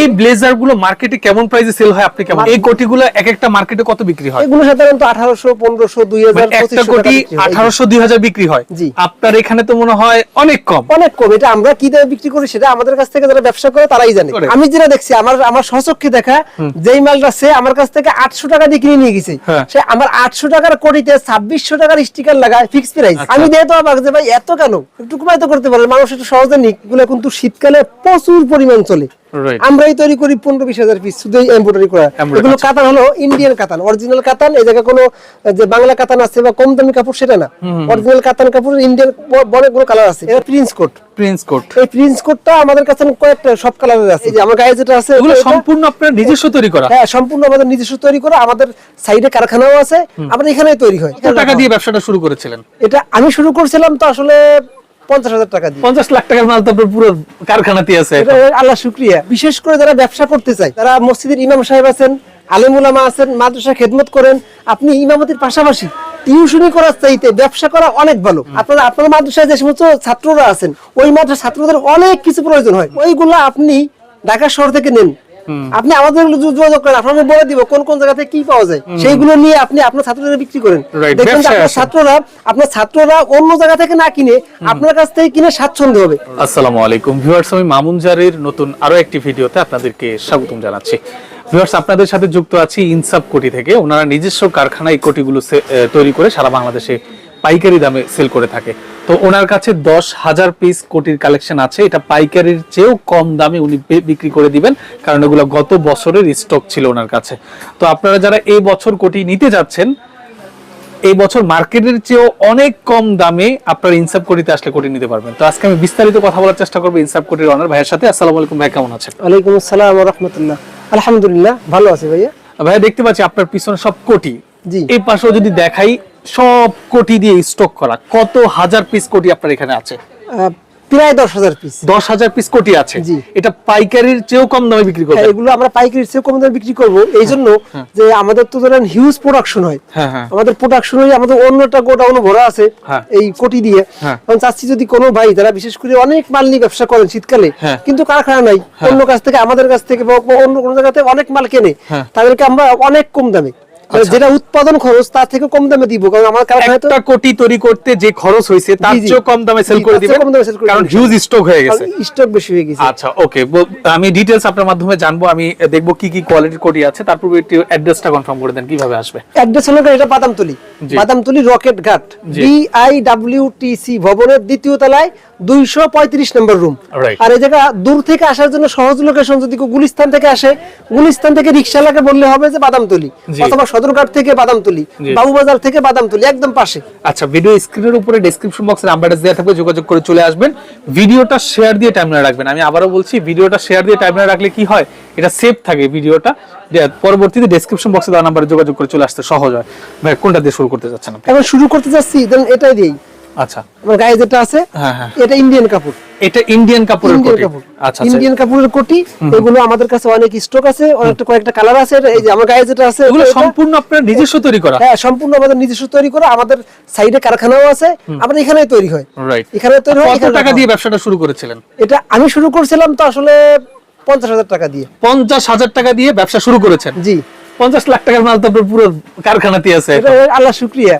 এই ব্লেজারগুলো মার্কেটে কেমন প্রাইসে সেল হয় আপনি কেমন? এই কোটিগুলো এক একটা মার্কেটে কত বিক্রি হয়? এগুলো সাধারণত আঠারোশো পনেরোশো দুই হাজার মানে একটা কোটি বিক্রি হয়। আপনার এখানে তো মনে হয় অনেক কম। অনেক কম। এটা আমরা কি দামে বিক্রি করি সেটা আমাদের কাছ থেকে যারা ব্যবসা করে তারাই জানে। আমি যেটা দেখছি আমার আমার সচক্ষে দেখা যেই মালটা সে আমার কাছ থেকে আটশো টাকা দিয়ে কিনে নিয়ে গেছে। হ্যাঁ। সে আমার আটশো টাকার কোটিতে ছাব্বিশশো টাকার স্টিকার লাগায় ফিক্স প্রাইস আচ্ছা। আমি দিয়ে তো অবাক যে ভাই এত কেন? একটু কমাই তো করতে পারে মানুষ একটু সহজে নিক। এগুলো কিন্তু শীতকালে প্রচুর পরিমাণ চলে. আমরাই তৈরি করি পনেরো বিশ হাজার পিস শুধু এমব্রয়ডারি করা। এগুলো আচ্ছা। কাতান হলো ইন্ডিয়ান কাতান অরিজিনাল কাতান এই জায়গায় কোনো যে বাংলা কাতান আছে বা কম দামি কাপড় সেটা না। অরিজিনাল কাতান কাপড় ইন্ডিয়ান অনেকগুলো কালার আছে। এটা প্রিন্স কোট প্রিন্স কোট এই প্রিন্স কোটটা আমাদের কাছে কয়েকটা সব কালারের আছে। যে আমার গায়ে যেটা আছে এগুলো সম্পূর্ণ আপনার নিজস্ব তৈরি করা। হ্যাঁ সম্পূর্ণ আমাদের নিজস্ব তৈরি করা আমাদের সাইডে কারখানাও আছে আবার এখানেই তৈরি হয়। টাকা দিয়ে ব্যবসাটা শুরু করেছিলেন? এটা আমি শুরু করছিলাম তো আসলে পঞ্চাশ হাজার টাকা দিয়ে। পঞ্চাশ লাখ টাকার মাল তো আপনার পুরো কারখানাতে আছে আল্লাহ শুক্রিয়া। বিশেষ করে যারা ব্যবসা করতে চায় তারা মসজিদের ইমাম সাহেব আছেন আলেম উলামা আছেন মাদ্রাসা খেদমত করেন আপনি ইমামতির পাশাপাশি টিউশনি করার চাইতে ব্যবসা করা অনেক ভালো। আপনারা আপনার মাদ্রাসায় যে সমস্ত ছাত্ররা আছেন ওই মাদ্রাসা ছাত্রদের অনেক কিছু প্রয়োজন হয়। ওইগুলো আপনি ঢাকা শহর থেকে নেন। আপনি আমাদের যোগাযোগ করেন আপনাকে বলে দিব কোন কোন জায়গাতে কি পাওয়া যায়। সেইগুলো নিয়ে আপনি আপনার ছাত্রদের বিক্রি করেন। দেখবেন আপনার ছাত্ররা আপনার ছাত্ররা অন্য জায়গা থেকে না কিনে আপনার কাছ থেকে কিনে স্বাচ্ছন্দ্য হবে। আসসালামু আলাইকুম। ভিউয়ার্স আমি মামুন জারির নতুন আরও একটি ভিডিওতে আপনাদেরকে স্বাগতম জানাচ্ছি। ভিউয়ার্স আপনাদের সাথে যুক্ত আছি ইনসাফ কোটি থেকে। ওনারা নিজস্ব কারখানায় এই কোটিগুলো তৈরি করে সারা বাংলাদেশে পাইকারি দামে সেল করে থাকে। তো ওনার কাছে দশ হাজার পিস কোটির কালেকশন আছে। এটা পাইকারির চেয়েও কম দামে উনি বিক্রি করে দিবেন কারণ এগুলো গত বছরের স্টক ছিল ওনার কাছে। তো আপনারা যারা এই বছর কোটি নিতে যাচ্ছেন এই বছর মার্কেটের চেয়েও অনেক কম দামে আপনার ইনসাফ কোটিতে আসলে কোটি নিতে পারবেন। তো আজকে আমি বিস্তারিত কথা বলার চেষ্টা করব ইনসাফ কোটির অনার ভাইয়ের সাথে। আসসালামু আলাইকুম ভাই কেমন আছেন? ওয়ালাইকুম আসসালাম রহমতুল্লাহ। আলহামদুলিল্লাহ ভালো আছে ভাইয়া। ভাইয়া দেখতে পাচ্ছি আপনার পিছনে সব কোটি। এই পাশেও যদি দেখাই সব কোটি দিয়ে স্টক করা। কত হাজার পিস কোটি আপনার এখানে আছে? প্রায় দশ হাজার পিস দশ হাজার পিস কোটি আছে। এটা পাইকারির চেয়েও কম দামে বিক্রি করবেন। এগুলো আমরা পাইকারি চেয়ে কম দামে বিক্রি করব। এই জন্য যে আমাদের তো ধরেন হিউজ প্রোডাকশন হয়। হ্যাঁ হ্যাঁ। আমাদের প্রোডাকশন হয় আমাদের অন্যটা গোডাউন ভরা আছে হ্যাঁ। এই কোটি দিয়ে। হ্যাঁ। কারণ চাচ্ছি যদি কোনো ভাই যারা বিশেষ করে অনেক মাল নিয়ে ব্যবসা করেন শীতকালে হ্যাঁ। কিন্তু কারখানা নাই অন্য কাছ থেকে আমাদের কাছ থেকে বা অন্য কোনো জায়গা থেকে অনেক মাল কেনে হ্যাঁ। তাদেরকে আমরা অনেক কম দামে যেটা উৎপাদন খরচ তার থেকে কম দামে দিব কারণ আমার একটা কোটি তৈরি করতে যে খরচ তার জি। কম দামে সেল করে তার দিবেন কম দামে sell করে কারণ হিউজ স্টক হয়ে গেছে স্টক বেশি হয়ে গেছে আচ্ছা ওকে আমি ডিটেলস আপনার মাধ্যমে জানব আমি দেখব কি কি কোয়ালিটির কোটি আছে তারপর একটু অ্যাড্রেসটা কনফার্ম করে দেন কীভাবে আসবে অ্যাড্রেস হলো এটা Badamtoli. Badamtoli rocket ghat. B I W T C ভবনের দ্বিতীয় তলায় দুইশো পঁয়ত্রিশ নম্বর রুম আর এই জায়গা দূর থেকে আসার জন্য সহজ লোকেশন যদি গুলিস্তান থেকে আসে গুলিস্তান থেকে বললে হবে যে বাদামতলি অথবা সদরঘাট থেকে বাদামতলি বাবুবাজার থেকে বাদামতলি একদম পাশে। আচ্ছা ভিডিও স্ক্রিনের উপরে ডেসক্রিপশন বক্সে নাম্বারটা দেওয়া থাকবে যোগাযোগ করে চলে আসবেন। ভিডিওটা শেয়ার দিয়ে টাইমলাইন রাখবেন। আমি আবারও বলছি ভিডিওটা শেয়ার দিয়ে টাইমলাইন রাখলে কি হয়? এটা সেভ থাকে ভিডিওটা পরবর্তীতে ডেসক্রিপশন বক্সে দেওয়া নাম্বারে যোগাযোগ করে চলে আসতে সহজ হয়। ভাই কোনটা দিয়ে শুরু করতে আপনি? এখন শুরু করতে যাচ্ছি দেন এটাই দিই। আচ্ছা। আমার গায়ে যেটা আছে হ্যাঁ, হ্যাঁ। এটা ইন্ডিয়ান কাপড়। এটা ইন্ডিয়ান কাপড়ের কোটি। আচ্ছা আচ্ছা। ইন্ডিয়ান কাপড়ের কোটি এগুলো আমাদের কাছে অনেক স্টক আছে অনেকটা কয়েকটা কালার আছে এই যে আমার গায়ে যেটা আছে এগুলো সম্পূর্ণ আপনার নিজস্ব তৈরি করা। হ্যাঁ সম্পূর্ণ আমাদের নিজস্ব তৈরি করা আমাদের সাইডে কারখানাও আছে আবার এখানেই তৈরি হয়। রাইট এখানে তৈরি হয় কত টাকা দিয়ে ব্যবসাটা শুরু করেছিলেন? এটা আমি শুরু করছিলাম তো আসলে পঞ্চাশ হাজার টাকা দিয়ে। পঞ্চাশ হাজার টাকা দিয়ে ব্যবসা শুরু করেছেন? জি। পঞ্চাশ লাখ টাকার মাল তো আপনার পুরো কারখানাতে আছে আল্লাহ শুক্রিয়া.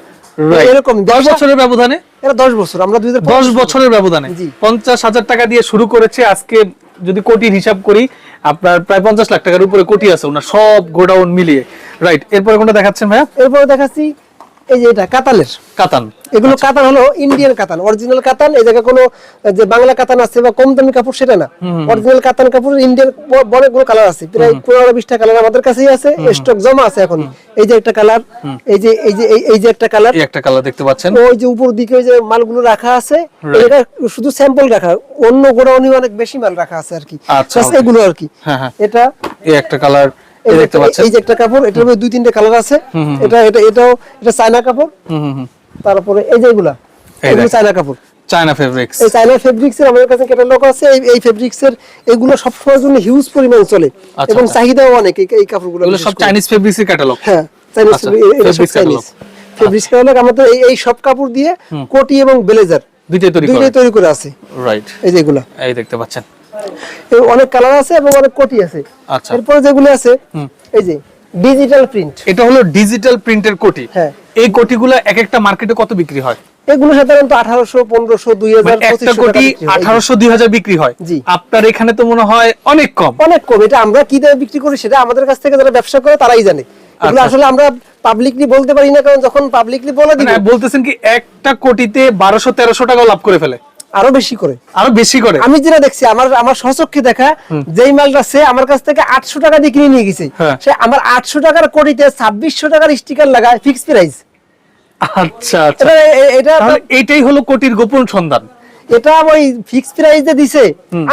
এরকম দশ বছরের ব্যবধানে? এরা দশ বছর আমরা দুই দশ বছরের ব্যবধানে। পঞ্চাশ হাজার টাকা দিয়ে শুরু করেছে আজকে যদি কোটির হিসাব করি আপনার প্রায় পঞ্চাশ লাখ টাকার উপরে কোটি আছে ওনার সব গোডাউন মিলিয়ে। রাইট এরপরে কোনটা দেখাচ্ছেন ভাইয়া? এরপরে দেখাচ্ছি এই যে এটা কাতালের। কাতান এগুলো আচ্ছা। কাতান হলো ইন্ডিয়ান কাতান অরিজিনাল কাতান এই জায়গায় কোনো যে বাংলা কাতান আছে বা কম দামি কাপড় সেটা না। অরিজিনাল কাতান কাপড় ইন্ডিয়ান অনেকগুলো কালার আছে প্রায় পনেরো বিশটা কালার আমাদের কাছেই আছে স্টক জমা আছে এখন। এই যে একটা কালার এই যে এই যে এই- যে একটা কালার এই একটা কালার দেখতে পাচ্ছেন। ওই যে উপর দিকে ওই যে মালগুলো রাখা আছে এটা শুধু স্যাম্পল রাখা অন্য গোডাউনে অনেক বেশি মাল রাখা আছে আর কি। আচ্ছা, এগুলো আর কি। হ্যাঁ, হ্যাঁ। এটা এই একটা কালার এই যে দেখতে একটা- পাচ্ছেন? এই যে একটা কাপড় এটার মধ্যে দুই তিনটে কালার আছে। এটা এটা এটাও এটা চায়না কাপড়। তারপরে এই যে এগুলা এগুলো চায়না কাপড়। চায়না ফেব্রিক্স এই চায়না ফেব্রিক্স আমাদের কাছে ক্যাটালগ আছে এই এই ফেব্রিক্স এগুলো সব সময়ের জন্য হিউজ পরিমাণ চলে। আচ্ছা, এবং আচ্ছা। চাহিদাও অনেক এই কাপড়গুলো এগুলো সব। চাইনিজ ফেব্রিক্সের ক্যাটালগ হ্যাঁ Chinese Chinese catalog। Fabrics catalogue আমাদের এই এই সব কাপড় দিয়ে কোটি এবং ব্লেজার দুইটাই তৈরি দুইটাই তৈরি করে আছে। রাইট এই যে এগুলা। এই দেখতে পাচ্ছেন। অনেক কালার আছে এবং অনেক কোটি আছে। আচ্ছা। এরপরে যেগুলো আছে এই যে ডিজিটাল প্রিন্ট এটা হলো ডিজিটাল প্রিন্টের কোটি। হ্যাঁ। এই কোটিগুলো এক একটা মার্কেটে কত বিক্রি হয়? এগুলো সাধারণত আঠারোশো পনেরোশো দুই হাজার মানে একটা কোটি আঠারোশো দুই হাজার বিক্রি হয়। জি। আপনার এখানে তো মনে হয় অনেক কম। অনেক কম। এটা আমরা কি দামে বিক্রি করি সেটা আমাদের কাছ থেকে যারা ব্যবসা করে তারাই জানে। এগুলো আচ্ছা। আসলে আমরা পাবলিকলি বলতে পারি না কারণ যখন পাবলিকলি বলে মানে বলতেছেন কি একটা কোটিতে বারোশো তেরোশো টাকা লাভ করে ফেলে। আরও বেশি করে। আরও বেশি করে? আমি যেটা দেখছি আমার আমার সচক্ষে দেখা যেই মালটা সে আমার কাছ থেকে আটশো টাকা দিয়ে কিনে নিয়ে গেছে হ্যাঁ। সে আমার আটশো টাকার কোটিতে ছাব্বিশশো টাকার স্টিকার লাগায় ফিক্স প্রাইস আচ্ছা আচ্ছা। এটা এটাই হলো কোটির গোপন সন্ধান। এটা ওই ফিক্স প্রাইস দিছে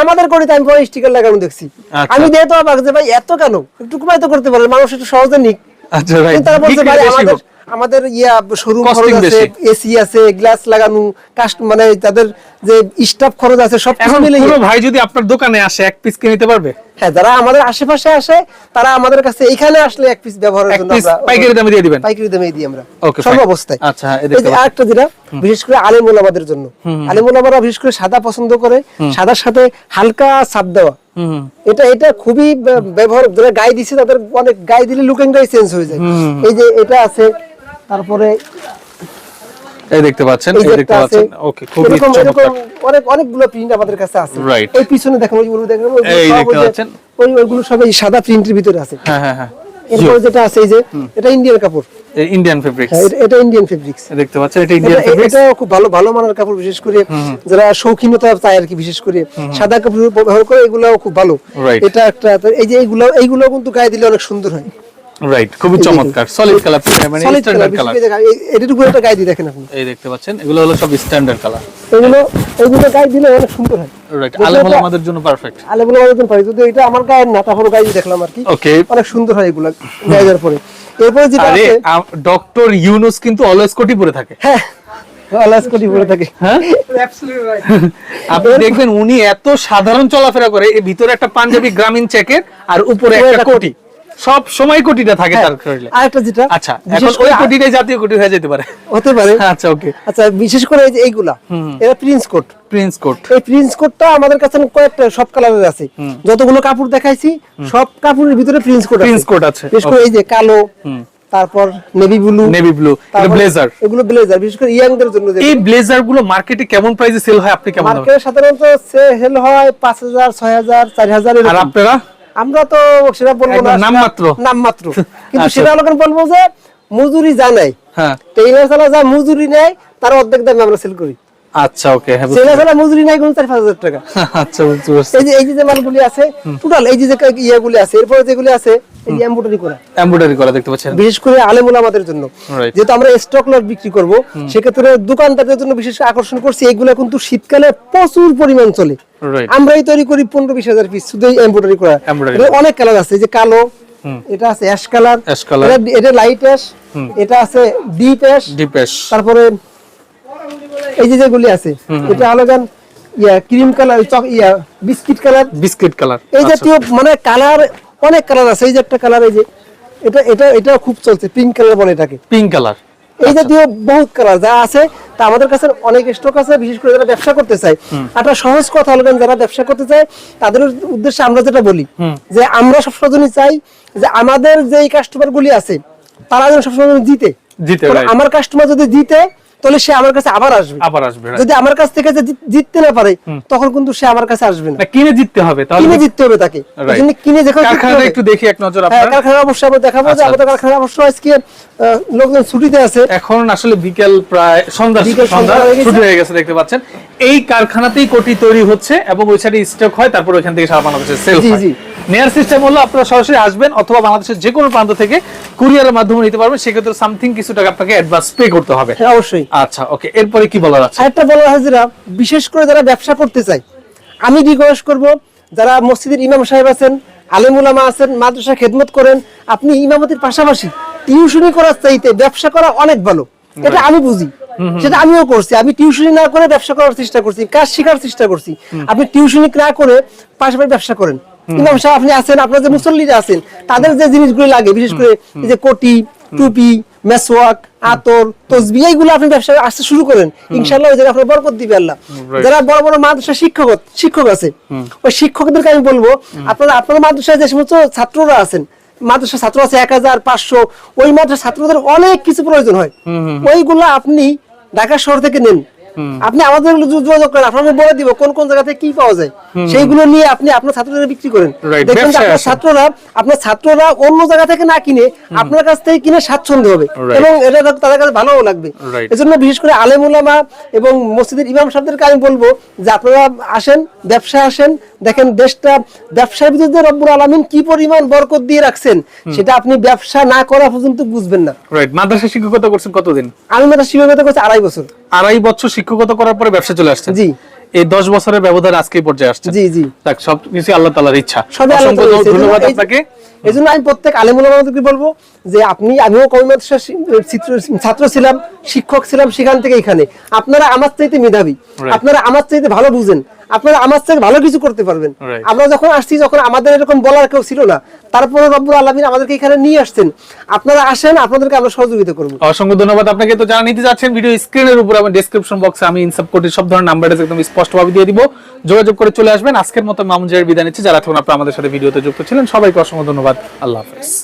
আমাদের কোটিতে আমি পরে স্টিকার লাগানো দেখছি। আচ্ছা। আমি দিয়ে তো ভাই এত কেন? একটু কমাই তো করতে পারে মানুষ একটু সহজে নিক। আচ্ছা রাইট তারা বলছে ভাই আমাদের আমাদের ইয়া শোরুম খরচ আছে এসি আছে গ্লাস লাগানো কাস্ট মানে তাদের যে স্টাফ খরচ আছে সব এখন মিলে কোনো ভাই যদি আপনার দোকানে আসে এক পিস কিনে নিতে পারবে? হ্যাঁ যারা আমাদের আশেপাশে আসে তারা আমাদের কাছে এখানে আসলে এক পিস ব্যবহারের জন্য আমরা পাইকারি দামে দিয়ে দিবেন? পাইকারি দামে দিই আমরা। সর্ব fine. অবস্থায়। আচ্ছা, এই এই দেখতে যে আরেকটা যেটা বিশেষ করে আলেম ওলামাদের জন্য। আলেম ওলামারা বিশেষ করে সাদা পছন্দ করে সাদার সাথে হালকা ছাপ দেওয়া। এটা এটা খুবই ব্যবহার যারা গায়ে দিছে তাদের অনেক গায়ে দিলে লুকিং গায়ে চেঞ্জ হয়ে যায়। এই যে এটা আছে তারপরে এই দেখতে পাচ্ছেন এই দেখতে পাচ্ছেন ওকে খুবই চমৎকার। অনেক অনেকগুলো প্রিন্ট আমাদের কাছে আছে। পিছনে দেখেন ওইগুলো দেখেন এই দেখতে পাচ্ছেন? ওই ওইগুলো সব এই সাদা প্রিন্টের ভিতরে আছে। হ্যাঁ হ্যাঁ হ্যাঁ। এরপরে যেটা আছে এই যে এটা ইন্ডিয়ান কাপড়। ইন্ডিয়ান ফেব্রিক্স এটা ইন্ডিয়ান ফেব্রিক্স দেখতে পাচ্ছেন এটা ইন্ডিয়ান ফেব্রিক্স এটা খুব ভালো ভালো মানের কাপড় বিশেষ করে যারা শৌখিনতা চায় আর কি বিশেষ করে সাদা কাপড় ব্যবহার করে এগুলাও খুব ভালো। এটা একটা এই যে এইগুলো এইগুলো কিন্তু গায়ে দিলে অনেক সুন্দর হয়। রাইট খুবই চমৎকার। সলিড কালার মানে স্ট্যান্ডার্ড কালার একটা গায়ে দিয়ে দেখেন আপনি। এই দেখতে পাচ্ছেন এগুলো হলো সব স্ট্যান্ডার্ড কালার এগুলো এগুলো গায়ে দিলে অনেক সুন্দর হয়। রাইট আমাদের জন্য পারফেক্ট আলেগুলো আমাদের পাই যদি এটা আমার গায়ের না তারপরে গায়ে দেখলাম আর কি। ওকে অনেক সুন্দর হয় এগুলো গায়ে দেওয়ার পরে। এরপরে যেটা আরে ডক্টর ইউনুস কিন্তু অলওয়েজ কোটি পরে থাকে। হ্যাঁ আলাস পরে থাকে। হ্যাঁ? আপনি দেখবেন উনি এত সাধারণ চলাফেরা করে ভিতরে একটা পাঞ্জাবি গ্রামীণ চেকের আর উপরে একটা কোটি। সব সময় কোটিটা থাকে তার শরীরে। আরেকটা যেটা আচ্ছা এখন ওই কোটিটাই জাতীয় কোটি হয়ে যেতে পারে। হতে পারে। আচ্ছা ওকে আচ্ছা বিশেষ করে এই যে এইগুলা এটা প্রিন্স কোট। Prince coat. এই প্রিন্স কোটটা আমাদের কাছে কয়েকটা সব কালারের আছে। যতগুলো কাপড় দেখাইছি সব কাপড়ের ভিতরে প্রিন্স কোট প্রিন্স coat আছে, বিশেষ করে এই যে কালো তারপর নেভি ব্লু নেভি ব্লু এটা ব্লেজার এগুলো ব্লেজার বিশেষ করে ইয়াংদের জন্য এই ব্লেজারগুলো মার্কেটে কেমন প্রাইসে সেল হয় আপনি কেমন? মার্কেটে সাধারণত সেল হয় পাঁচ হাজার ছয় হাজার চার হাজার আর আপনারা? আমরা তো সেটা বলব না নামমাত্র। নামমাত্র কিন্তু আচ্ছা। সেটা লোকের বলব যে মজুরি জানাই হ্যাঁ টেইলার চালা যা মজুরি নেয় তার অর্ধেক দামে আমরা সেল করি আচ্ছা ওকে হ্যাঁ মজুরি কোন চার পাঁচ হাজার টাকা। আচ্ছা বুঝতে পারছি। এই যে এই যে মালগুলি আছে টোটাল এই যে ইয়েগুলি আছে এরপরে যেগুলি আছে এই এমব্রয়ডারি করা। এমব্রয়ডারি করা দেখতে পাচ্ছেন? বিশেষ করে আলেমুল আমাদের জন্য। যেহেতু আমরা স্টক লট বিক্রি করব সেক্ষেত্রে দোকানদারদের জন্য বিশেষ আকর্ষণ করছি এগুলো কিন্তু শীতকালে প্রচুর পরিমাণ চলে। আমরাই তৈরি করি পনেরো বিশ হাজার পিস শুধু এমব্রয়ডারি করা। অনেক কালার আছে যে কালো এটা আছে অ্যাশ কালার Ash colour। এটা লাইট অ্যাশ এটা আছে ডিপ অ্যাশ তারপরে এই যে যেগুলি আছে এটা হলো গান yeah cream colour yeah biscuit colour. Biscuit colour এই জাতীয় মানে কালার অনেক কালার আছে এই যে একটা কালার এই যে এটা এটা এটা খুব চলছে পিঙ্ক কালার বলে এটাকে। পিঙ্ক কালার এই জাতীয় বহুত কালার যা আছে তা আমাদের কাছে অনেক স্টক আছে বিশেষ করে যারা ব্যবসা করতে চায়। একটা সহজ কথা হলো যারা ব্যবসা করতে চায় তাদের উদ্দেশ্যে আমরা যেটা বলি যে আমরা সবসময় চাই যে আমাদের যে কাস্টমার গুলি আছে তারা যেন সবসময় জিতে। জিতে, আমার কাস্টমার যদি জিতে তাহলে সে আমার কাছে আবার আসবে আবার আসবে যদি আমার কাছ থেকে জিততে না পারে তখন কিন্তু সে আমার কাছে আসবে না কিনে জিততে হবে তাহলে কিনে জিততে হবে তাকে Right. এই জন্য কিনে কারখানাটা হবে। একটু দেখি এক নজর হ্যাঁ আপনার কারখানা অবশ্যই আমরা দেখাবো যে আচ্ছা। আমাদের কারখানা অবশ্য আজকে লোকজন ছুটিতে আছে এখন আসলে বিকেল প্রায় সন্ধ্যা বিকেল সন্ধ্যা। ছুটি হয়ে গেছে দেখতে পাচ্ছেন এই কারখানাতেই কোটি তৈরি হচ্ছে এবং ওই সাইডে স্টক হয় তারপর ওইখান থেকে সারা বাংলাদেশে সেল হয়। নেয়ার সিস্টেম হলো আপনারা সরাসরি আসবেন অথবা বাংলাদেশের যে কোনো প্রান্ত থেকে কুরিয়ারের মাধ্যমে নিতে পারবেন সেক্ষেত্রে সামথিং কিছু টাকা আপনাকে অ্যাডভান্স পে করতে হবে। হ্যাঁ অবশ্যই। আচ্ছা ওকে এরপরে কি বলার আছে? আরেকটা বলা হাজিরা বিশেষ করে যারা ব্যবসা করতে চায় আমি রিকোয়েস্ট করব যারা মসজিদের ইমাম সাহেব আছেন আলেমুলামা আছেন মাদ্রাসা খেদমত করেন আপনি ইমামতির পাশাপাশি টিউশনি করার চাইতে ব্যবসা করা অনেক ভালো। এটা আমি বুঝি। সেটা আমিও করছি। আমি টিউশনি না করে ব্যবসা করার চেষ্টা করছি কাজ শেখার চেষ্টা করছি। আপনি টিউশনি না করে পাশাপাশি ব্যবসা করেন। ইমাম সাহেব আপনি আছেন আপনার যে মুসল্লিরা আছেন তাদের যে জিনিসগুলো লাগে বিশেষ করে এই যে কোটি টুপি মেসওয়াক আতর তসবি এইগুলো আপনি ব্যবসা আসতে শুরু করেন ইনশাল্লাহ ওই জায়গায় আপনার বরকত দিবে আল্লাহ। যারা বড় বড় মাদ্রাসা শিক্ষক শিক্ষক আছে ওই শিক্ষকদেরকে আমি বলব আপনারা আপনার মাদ্রাসায় যে সমস্ত ছাত্ররা আছেন মাদ্রাসা ছাত্র আছে এক হাজার পাঁচশো ওই মাদ্রাসা ছাত্রদের অনেক কিছু প্রয়োজন হয়। ওইগুলো আপনি ঢাকা শহর থেকে নেন আপনি আমাদের যোগাযোগ করেন আপনাকে বলে দিব কোন কোন জায়গাতে কি পাওয়া যায়। সেইগুলো নিয়ে আপনি আপনার ছাত্রদের বিক্রি করেন। দেখবেন আপনার ছাত্ররা আপনার ছাত্ররা অন্য জায়গা থেকে না কিনে আপনার কাছ থেকে কিনে স্বাচ্ছন্দ্য হবে। এবং এটা তাদের কাছে ভালোও লাগবে। এজন্য বিশেষ করে আলেম উলামা এবং মসজিদের ইমাম সাহেবদেরকে আমি বলব যে আপনারা আসেন ব্যবসা আসেন দেখেন দেশটা ব্যবসার ভিতরে রব্বুল আলমিন কি পরিমাণ বরকত দিয়ে রাখছেন সেটা আপনি ব্যবসা না করা পর্যন্ত বুঝবেন না। রাইট মাদ্রাসা শিক্ষকতা করছেন কতদিন? আমি মেয়েটা শিবির করছি আড়াই বছর। আড়াই বছর শিক্ষকতা করার পরে ব্যবসা চলে আসছে। জি। এই দশ বছরের ব্যবধান আজকে পর্যায়ে আসছে। জি জি। তাক সব কিছু আল্লাহ তালার ইচ্ছা। ধন্যবাদ আপনাকে। এই জন্য আমি প্রত্যেক আলেমুল আমাদেরকে বলব যে আপনি আমিও কবি ছাত্র ছিলাম শিক্ষক ছিলাম সেখান থেকে এখানে। আপনারা আমার চাইতে মেধাবী। আপনারা আমার চাইতে ভালো বুঝেন। আপনারা আমার চাইতে ভালো কিছু করতে পারবেন। আমরা যখন আসছি যখন আমাদের এরকম বলার কেউ ছিল না তারপরে রব্বুল আলমিন আমাদেরকে এখানে নিয়ে আসছেন। আপনারা আসেন আপনাদেরকে আমরা সহযোগিতা করব। অসংখ্য ধন্যবাদ আপনাকে। তো যারা নিতে যাচ্ছেন ভিডিও স্ক্রিনের উপর আমি ডেসক্রিপশন বক্সে আমি ইনসাপ কোডের সব ধরনের নাম্বার একদম স্পষ্টভাবে দিয়ে দিব। যোগাযোগ করে চলে আসবেন। আজকের মতো মামুন বিদায় নিচ্ছি। যারা এখন আপনারা আমাদের সাথে ভিডিওতে যুক্ত ছিলেন সবাইকে অসংখ্য ধন্যবাদ। আল্লাহ হাফেজ।